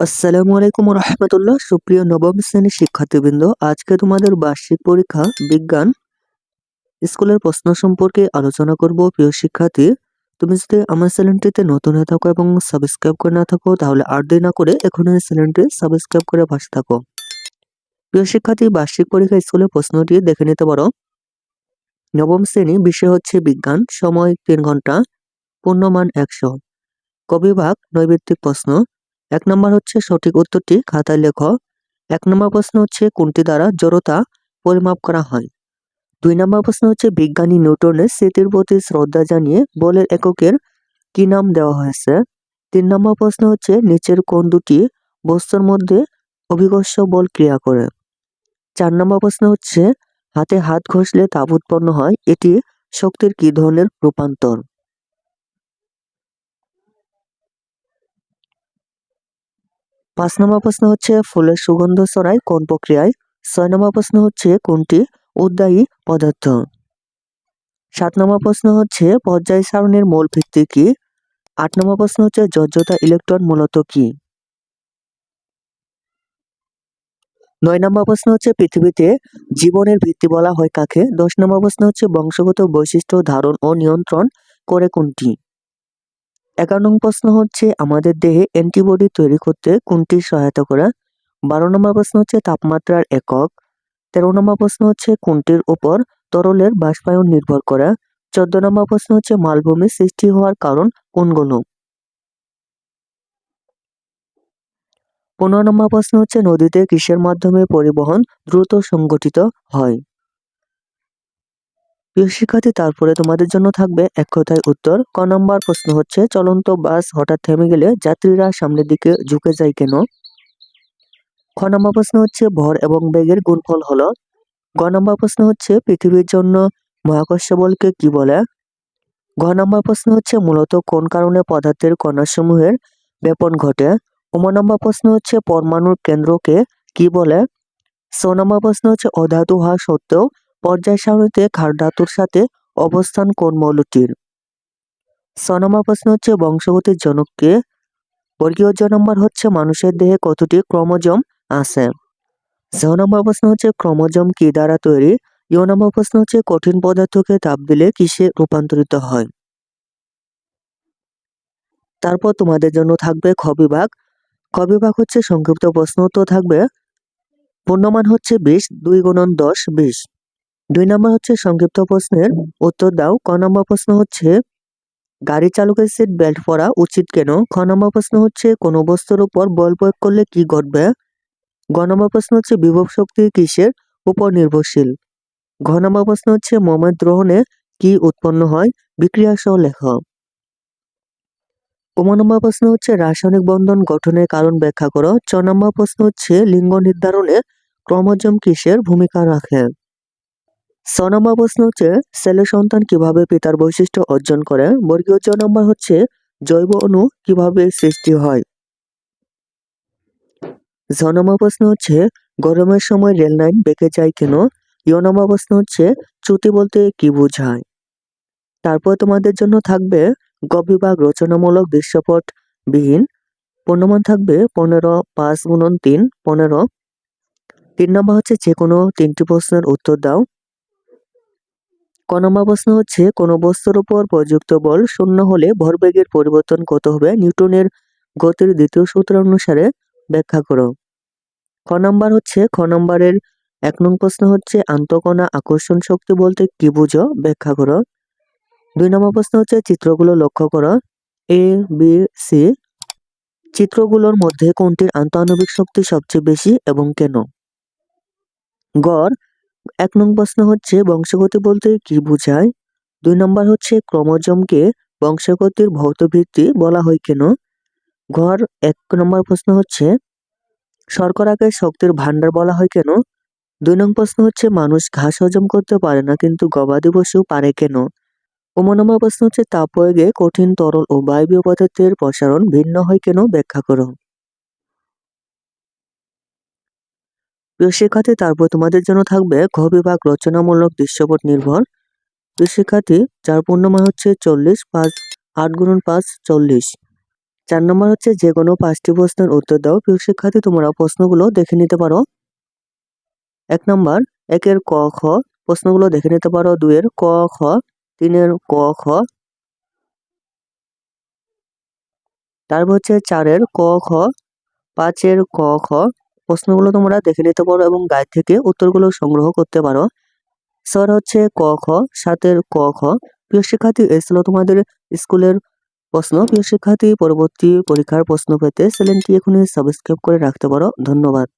আসসালামু আলাইকুম রহমতুল্লাহ সুপ্রিয় নবম শ্রেণির শিক্ষার্থীবৃন্দ, আজকে তোমাদের বার্ষিক পরীক্ষা বিজ্ঞান স্কুলের প্রশ্ন সম্পর্কে আলোচনা করব। প্রিয় শিক্ষার্থী, তুমি যদি আমার চ্যানেলটিতে নতুন হয়ে থাকো এবং সাবস্ক্রাইব করে না থাকো, তাহলে আর দেরি না করে এখন এই চ্যানেলটি সাবস্ক্রাইব করে পাশে থাকো। প্রিয় শিক্ষার্থী, বার্ষিক পরীক্ষা স্কুলের প্রশ্নটি দেখে নিতে পারো। নবম শ্রেণি বিষয় হচ্ছে বিজ্ঞান, সময় তিন ঘণ্টা, পূর্ণমান একশো। কবিভাগ, নৈবিত্তিক প্রশ্ন। এক নম্বর হচ্ছে সঠিক উত্তরটি খাতায় লেখো। এক নম্বর প্রশ্ন হচ্ছে কোনটি দ্বারা জড়তা পরিমাপ করা হয়? দুই নম্বর প্রশ্ন হচ্ছে বিজ্ঞানী নিউটনের স্মৃতির প্রতি শ্রদ্ধা জানিয়ে বলের এককের কি নাম দেওয়া হয়েছে? তিন নম্বর প্রশ্ন হচ্ছে নিচের কোন দুটি বস্তুর মধ্যে অভিকর্ষ বল ক্রিয়া করে? চার নম্বর প্রশ্ন হচ্ছে হাতে হাত ঘষলে তাপ উৎপন্ন হয়, এটি শক্তির কি ধরনের রূপান্তর? পাঁচ নম্বর প্রশ্ন হচ্ছে, ফুলের সুগন্ধ ছড়ায় কোন প্রক্রিয়ায়? ছয় নম্বর প্রশ্ন হচ্ছে, কোনটি? উদ্যায়ী পদার্থ। সাত নম্বর প্রশ্ন হচ্ছে, পর্যায় সারণের মূল ভিত্তি কি? আট নম্বর প্রশ্ন হচ্ছে যোজ্যতা ইলেকট্রন মূলত কি? নয় নম্বর প্রশ্ন হচ্ছে, পৃথিবীতে জীবনের ভিত্তি বলা হয় কাকে? দশ নম্বর প্রশ্ন হচ্ছে, বংশগত বৈশিষ্ট্য ধারণ ও নিয়ন্ত্রণ করে কোনটি? এগারো নম্বর প্রশ্ন হচ্ছে, আমাদের দেহে অ্যান্টিবডি তৈরি করতে কোনটি সহায়তা করে? বারো নম্বর প্রশ্ন হচ্ছে, তাপমাত্রার একক। তেরো নম্বর প্রশ্ন হচ্ছে, কোনটির উপর তরলের বাষ্পায়ন নির্ভর করে? চোদ্দ নম্বর প্রশ্ন হচ্ছে, মালভূমি সৃষ্টি হওয়ার কারণ কোনগুলো? পনেরো নম্বর প্রশ্ন হচ্ছে, নদীতে কিসের মাধ্যমে পরিবহন দ্রুত সংগঠিত হয়? শিক্ষার্থী তারপরে তোমাদের জন্য থাকবে এক কথায় উত্তর। ক নম্বর প্রশ্ন হচ্ছে, চলন্ত বাস হঠাৎ থেমে গেলে যাত্রীরা সামনের দিকে ঝুঁকে যায় কেন? খ নম্বর প্রশ্ন হচ্ছে, ভর এবং বেগের গুণফল হলো? গ নম্বর প্রশ্ন হচ্ছে, পৃথিবীর জন্য মহাকর্ষ বলকে কি বলে? ঘ নম্বর প্রশ্ন হচ্ছে, মূলত কোন কারণে পদার্থের কণাসমূহের ব্যাপন ঘটে? উম নম্বর প্রশ্ন হচ্ছে, পরমাণুর কেন্দ্রকে কি বলে? ছ নম্বর প্রশ্ন হচ্ছে, অধাতু হওয়া সত্ত্বেও পর্যায় সারণীতে ক্ষার ধাতুর সাথে অবস্থান কোন মৌলটির? ছ নম্বর প্রশ্ন হচ্ছে, বংশগতির জনককে বর্গীয় জ নম্বর হচ্ছে মানুষের দেহে কতটি ক্রোমোজোম আছে? ছ নম্বর প্রশ্ন হচ্ছে, ক্রোমোজোম কি দ্বারা তৈরি? ইয় নম্বর প্রশ্ন হচ্ছে, কঠিন পদার্থকে তাপ দিলে কিসে রূপান্তরিত হয়? তারপর তোমাদের জন্য থাকবে খ বিভাগ। খ বিভাগ হচ্ছে সংক্ষিপ্ত প্রশ্ন, তো থাকবে পূর্ণমান হচ্ছে বিশ, দুই গুণন দশ, বিশ। দুই নম্বর হচ্ছে সংক্ষিপ্ত প্রশ্নের উত্তর দাও। ক নম্বর প্রশ্ন হচ্ছে, গাড়ি চালকের সিট বেল্ট পরা উচিত কেন? খ নম্বর প্রশ্ন হচ্ছে, কোন বস্তুর উপর বল প্রয়োগ করলে কি ঘটবে? গ নম্বর প্রশ্ন হচ্ছে, বিভব শক্তি কিসের উপর নির্ভরশীল? ঘ নম্বর প্রশ্ন হচ্ছে, মোমের দ্রোহণে কি উৎপন্ন হয়? বিক্রিয়া সহ লেখ। ক নম্বর প্রশ্ন হচ্ছে, রাসায়নিক বন্ধন গঠনের কারণ ব্যাখ্যা করো। চ নম্বর প্রশ্ন হচ্ছে, লিঙ্গ নির্ধারণে ক্রোমোজোম কিসের ভূমিকা রাখে? ছ নম্বর প্রশ্ন হচ্ছে ছেলে সন্তান কীভাবে পিতার বৈশিষ্ট্য অর্জন করে? বর্গীয় চ নম্বর হচ্ছে জৈব অণু কীভাবে সৃষ্টি হয়? ছ নম্বর প্রশ্ন হচ্ছে গরমের সময় রেল লাইন বেঁকে যায় কেন? ইয় নম্বর প্রশ্ন হচ্ছে চ্যুতি বলতে কি বোঝায়? তারপর তোমাদের জন্য থাকবে গ বিভাগ রচনামূলক দৃশ্যপট বিহীন। পূর্ণমান থাকবে পনেরো, পাঁচ গুণন তিন, পনেরো। তিন নম্বর হচ্ছে যে কোনো তিনটি প্রশ্নের উত্তর দাও। ক নম্বর প্রশ্ন হচ্ছে, কোনো বস্তুর উপর প্রযুক্ত বল শূন্য হলে ভরবেগের পরিবর্তন কত হবে। নিউটনের গতির দ্বিতীয় সূত্র অনুসারে ব্যাখ্যা করো। খ নম্বর হচ্ছে, খ নম্বরের এক নং প্রশ্ন হচ্ছে, আন্তকণা আকর্ষণ শক্তি বলতে কি বুঝো? ব্যাখ্যা করো। দুই নম্বর প্রশ্ন হচ্ছে, চিত্রগুলো লক্ষ্য করো। এ বি সি চিত্রগুলোর মধ্যে কোনটির আন্তঃআণবিক শক্তি সবচেয়ে বেশি এবং কেন? গড় এক নং প্রশ্ন হচ্ছে, বংশগতি বলতে কি বোঝায়? দুই নম্বর হচ্ছে, ক্রোমোজোমকে বংশগতির ভৌত ভিত্তি বলা হয় কেন? ঘর, এক নম্বর প্রশ্ন হচ্ছে, শর্করাকে শক্তির ভান্ডার বলা হয় কেন? দুই নং প্রশ্ন হচ্ছে, মানুষ ঘাস হজম করতে পারে না, কিন্তু গবাদি পশু পারে কেন? উম নম্বর প্রশ্ন হচ্ছে তাপ প্রয়োগে কঠিন তরল ও বায়বীয় পদার্থের প্রসারণ ভিন্ন হয় কেন? ব্যাখ্যা করো। প্রিয় শিক্ষার্থী তারপর তোমাদের জন্য থাকবে ঘ বিভাগ রচনামূলক দৃশ্যপট নির্ভর। প্রিয় শিক্ষার্থী যার পূর্ণমান হচ্ছে চল্লিশ পাঁচ আট গুণন পাঁচ চল্লিশ। চার নম্বর হচ্ছে যে কোনো পাঁচটি প্রশ্নের উত্তর দাও। প্রিয় শিক্ষার্থী তোমরা প্রশ্নগুলো দেখে নিতে পারো। এক নম্বর, একের ক, খ। প্রশ্নগুলো দেখে নিতে পারো। দুইয়ের ক, খ। তিনের ক, খ। তারপর হচ্ছে চারের ক, খ। পাঁচের ক, খ। প্রশ্নগুলো তোমরা দেখে নিতে পারো এবং গাইড থেকে উত্তরগুলো সংগ্রহ করতে পারো। স্যার হচ্ছে ক, খ, সাতের ক, খ। প্রিয় শিক্ষার্থী এ ছিল তোমাদের স্কুলের প্রশ্ন। প্রিয় শিক্ষার্থী, পরবর্তী পরীক্ষার প্রশ্ন পেতে চ্যানেলটি এখনই সাবস্ক্রাইব করে রাখতে পারো। ধন্যবাদ।